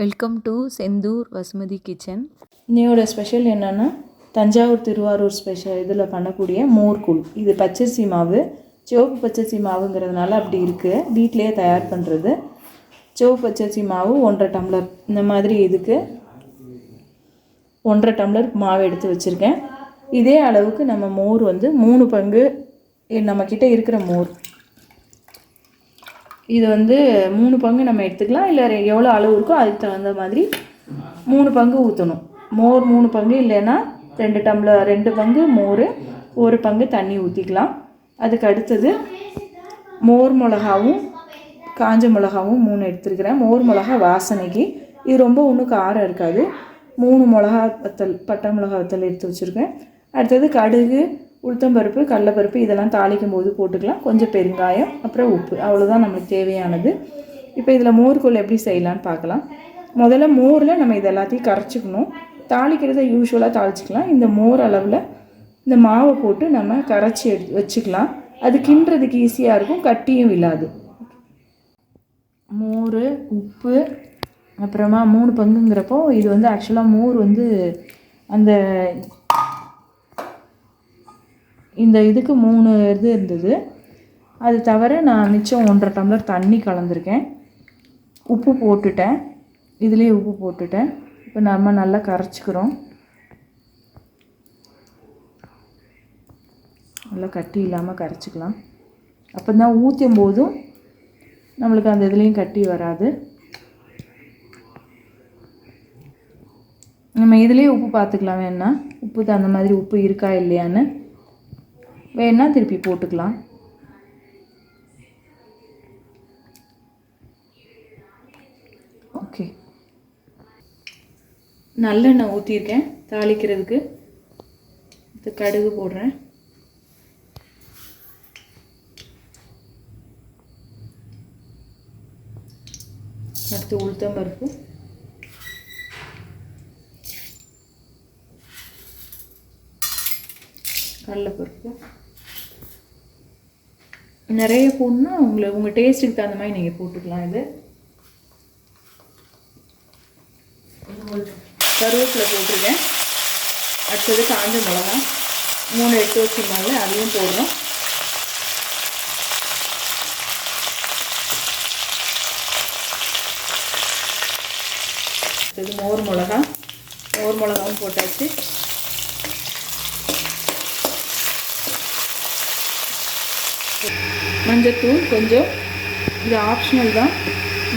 Welcome to Senthur Vasumathi kitchen இன்னையோட special என்னென்னா Thanjavur Thiruvarur special இதில் பண்ணக்கூடிய மோர்கூழ். இது பச்சரிசி மாவு சிவப்பு பச்சரிசி மாவுங்கிறதுனால அப்படி இருக்குது வீட்டிலேயே தயார் பண்ணுறது சிவப்பு பச்சரிசி மாவு ஒன்றரை டம்ளர். இந்த மாதிரி இதுக்கு ஒன்றரை டம்ளர் மாவு எடுத்து வச்சுருக்கேன். இதே அளவுக்கு நம்ம மோர் வந்து மூணு பங்கு நம்மக்கிட்ட இருக்கிற மோர். இது வந்து மூணு பங்கு நம்ம எடுத்துக்கலாம். இல்லை எவ்வளோ அளவு இருக்கோ அதுக்கு தகுந்த மாதிரி மூணு பங்கு ஊற்றணும் மோர் மூணு பங்கு இல்லைன்னா ரெண்டு டம்ளர் ரெண்டு பங்கு மோர் ஒரு பங்கு தண்ணி ஊற்றிக்கலாம் அதுக்கு அடுத்தது மோர் மிளகாவும் காஞ்ச மிளகாவும் மூணு எடுத்துருக்கிறேன். மோர் மிளகா வாசனைக்கு. இது ரொம்ப ஒன்றும் காரம் இருக்காது. மூணு மிளகா வத்தல் பட்டை மிளகா வத்தல் எடுத்து வச்சுருக்கேன். அடுத்தது கடுகு உளுத்தம்பருப்பு கடலப்பருப்பு இதெல்லாம் தாளிக்கும் போது போட்டுக்கலாம். கொஞ்சம் பெருங்காயம் அப்புறம் உப்பு. அவ்வளோதான் நம்மளுக்கு தேவையானது. இப்போ இதில் மோர்கூழ் எப்படி செய்யலான்னு பார்க்கலாம். முதல்ல மோரில் நம்ம இது எல்லாத்தையும் கரைச்சிக்கணும். தாளிக்கிறத யூஸ்வலாக தாளிச்சிக்கலாம். இந்த மோர் அளவில் இந்த மாவை போட்டு நம்ம கரைச்சி எடு வச்சுக்கலாம். அது கிண்டுறதுக்கு ஈஸியாக இருக்கும் கட்டியும் இல்லாது. மோர் உப்பு அப்புறமா மூணு பங்குங்கிறப்போ இது வந்து ஆக்சுவலாக மோர் வந்து அந்த இந்த இதுக்கு மூணு இது இருந்தது. அது தவிர நான் மிச்சம் ஒன்றரை டம்ளர் தண்ணி கலந்துருக்கேன். உப்பு போட்டுட்டேன். இதுலேயே உப்பு போட்டுட்டேன். இப்போ நம்ம நல்லா கரைச்சிக்கிறோம். நல்லா கட்டி இல்லாமல் கரைச்சிக்கலாம். அப்போ தான் ஊற்றும் போதும் நம்மளுக்கு அந்த இதுலேயும் கட்டி வராது. நம்ம இதுலேயே உப்பு பார்த்துக்கலாம் வேணா. உப்பு அந்த மாதிரி உப்பு இருக்கா இல்லையான்னு. வேணால் திருப்பி போட்டுக்கலாம். ஓகே நல்லெண்ணெய் ஊற்றிருக்கேன் தாளிக்கிறதுக்கு. இது கடுகு போடுறேன். அடுத்து உளுத்தம் பருப்பு கடலைப்பருப்பு. நிறைய போடணும்னா உங்களை உங்கள் டேஸ்ட்டுக்கு தகுந்த மாதிரி நீங்கள் போட்டுக்கலாம் இது. கருவேப்பிலை போட்டிருக்கேன். அடுத்தது காஞ்ச மிளகா. மூணு எடுத்து வச்சுருந்தாங்க அதையும் போடுறோம். அடுத்தது மோர் மிளகா. மோர் மிளகாவும் போட்டாச்சு. மஞ்சத்தூள் கொஞ்சம் இது ஆப்ஷனல் தான்.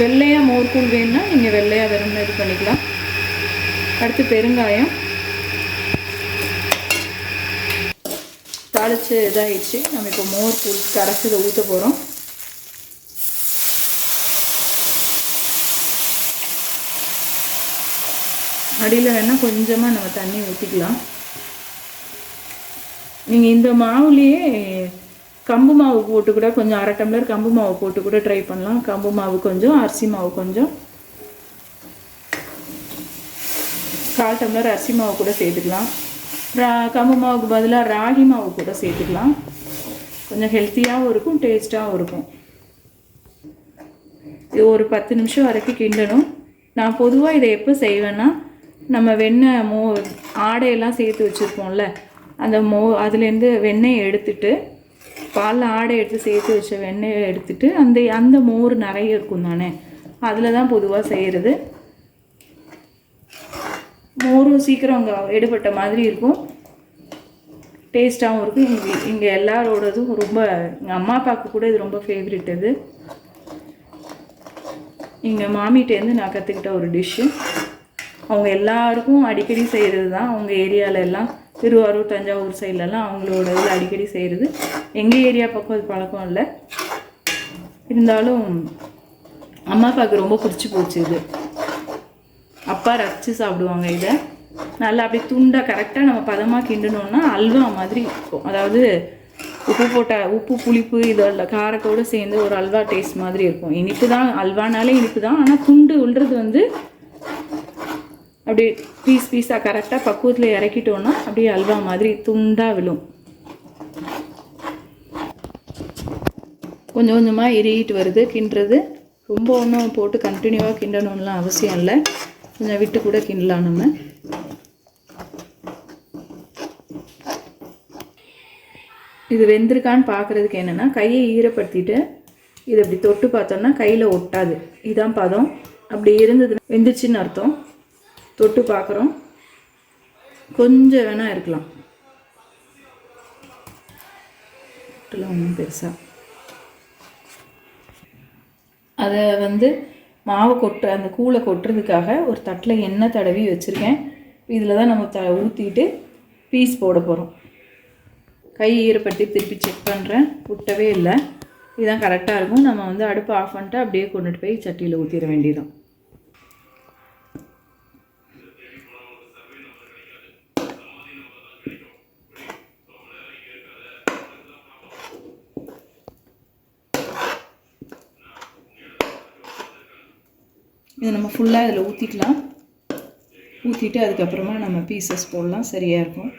வெள்ளையாக மோர்த்தூள் வேணும்னா நீங்கள் வெள்ளையாக வேணும்னா இது பண்ணிக்கலாம். அடுத்து பெருங்காயம். தாளித்து இதாகிடுச்சு நம்ம இப்போ மோர் தூள் கரைச்சதை ஊற்ற போகிறோம் அடியில் வேணால் கொஞ்சமாக நம்ம தண்ணி ஊற்றிக்கலாம் நீங்கள் இந்த மாவுலேயே கம்பு மாவு போட்டு கூட கொஞ்சம் அரை டம்ளர் கம்பு மாவு போட்டு கூட ட்ரை பண்ணலாம். கம்பு மாவு கொஞ்சம் அரிசி மாவு கொஞ்சம். கால் டம்ளர் அரிசி மாவு கூட சேர்த்துக்கலாம். ரா கம்பு மாவுக்கு பதிலாக ராகி மாவு கூட சேர்த்துக்கலாம். கொஞ்சம் ஹெல்த்தியாகவும் இருக்கும் டேஸ்ட்டாகவும் இருக்கும். இது ஒரு பத்து நிமிஷம் வரைக்கும் கிண்டணும். நான் பொதுவாக இதை எப்போ செய்வேன்னா நம்ம வெண்ணெய் மோ ஆடையெல்லாம் சேர்த்து வச்சுருப்போம்ல அந்த மோ அதுலேருந்து வெண்ணெயை எடுத்துட்டு பாலில் ஆடை எடுத்து சேர்த்து வச்ச வெண்ணெயை எடுத்துட்டு அந்த அந்த மோர் நிறைய இருக்கும் தானே? அதில் தான் பொதுவாக செய்கிறது மோரும் சீக்கிரம் அங்கே எடுபட்ட மாதிரி இருக்கும். டேஸ்ட்டாகவும் இருக்கும். இங்கே இங்கே எல்லாரோடதும் ரொம்ப எங்கள் அம்மா அப்பாவுக்கு கூட இது ரொம்ப ஃபேவரெட் இது. எங்கள் மாமிகிட்டேருந்து நான் கற்றுக்கிட்ட ஒரு டிஷ்ஷு அவங்க எல்லாருக்கும் அடிக்கடி செய்கிறது தான். அவங்க ஏரியாவில் எல்லாம் திருவாரூர் தஞ்சாவூர் சைட்லலாம் அவங்களோட இதில் அடிக்கடி செய்கிறது. எங்கள் ஏரியா பக்கம் அது பழக்கம் இல்லை. இருந்தாலும் அம்மா அப்பாவுக்கு ரொம்ப பிடிச்சி போச்சு இது. அப்பா ரசித்து சாப்பிடுவாங்க இதை. நல்லா அப்படி துண்டாக கரெக்டாக நம்ம பதமாக கிண்டணும்னா அல்வா மாதிரி இருக்கும். அதாவது உப்பு போட்ட உப்பு புளிப்பு இதெல்லாம் காரத்தோடு சேர்ந்து ஒரு அல்வா டேஸ்ட் மாதிரி இருக்கும். இனிப்பு தான் அல்வானாலே இனிப்பு தான். ஆனால் துண்டு உள்றது வந்து அப்படியே பீஸ் பீஸாக கரெக்டாக பக்குவத்தில் இறக்கிட்டோன்னா அப்படியே அல்வா மாதிரி துண்டாக விழும். கொஞ்சம் கொஞ்சமாக எரியிட்டு வருது. கிண்டுறது ரொம்ப ஒன்றும் போட்டு கண்டினியூவாக கிண்டணும்லாம் அவசியம் இல்லை. கொஞ்சம் விட்டு கூட கிண்டலாம் நம்ம. இது வெந்திருக்கான்னு பார்க்குறதுக்கு என்னென்னா கையை ஈரப்படுத்திட்டு இது இப்படி தொட்டு பார்த்தோம்னா கையில் ஒட்டாது. இதான் பதம். அப்படி இருந்தது வெந்துச்சுன்னு அர்த்தம். தொட்டு பார்க்குறோம். கொஞ்சம் வேணால் இருக்கலாம். ஒன்றும் பெருசாக அதை வந்து மாவு கொட்டு அந்த கூளை கொட்டுறதுக்காக ஒரு தட்டில் எண்ணெய் தடவி வச்சுருக்கேன். இதில் தான் நம்ம த ஊற்றிட்டு பீஸ் போட போகிறோம் கை ஈரப்படுத்தி திருப்பி செக் பண்ணுறேன் விட்டவே இல்லை. இதுதான் கரெக்டாக இருக்கும். நம்ம வந்து அடுப்பு ஆஃப் பண்ணிட்டு அப்படியே கொண்டுட்டு போய் சட்டியில் ஊற்றிட வேண்டியதான் இதை நம்ம ஃபுல்லாக இதில் ஊற்றிக்கலாம் ஊற்றிட்டு அதுக்கப்புறமா நம்ம பீசஸ் போடலாம். சரியாக இருக்கும்.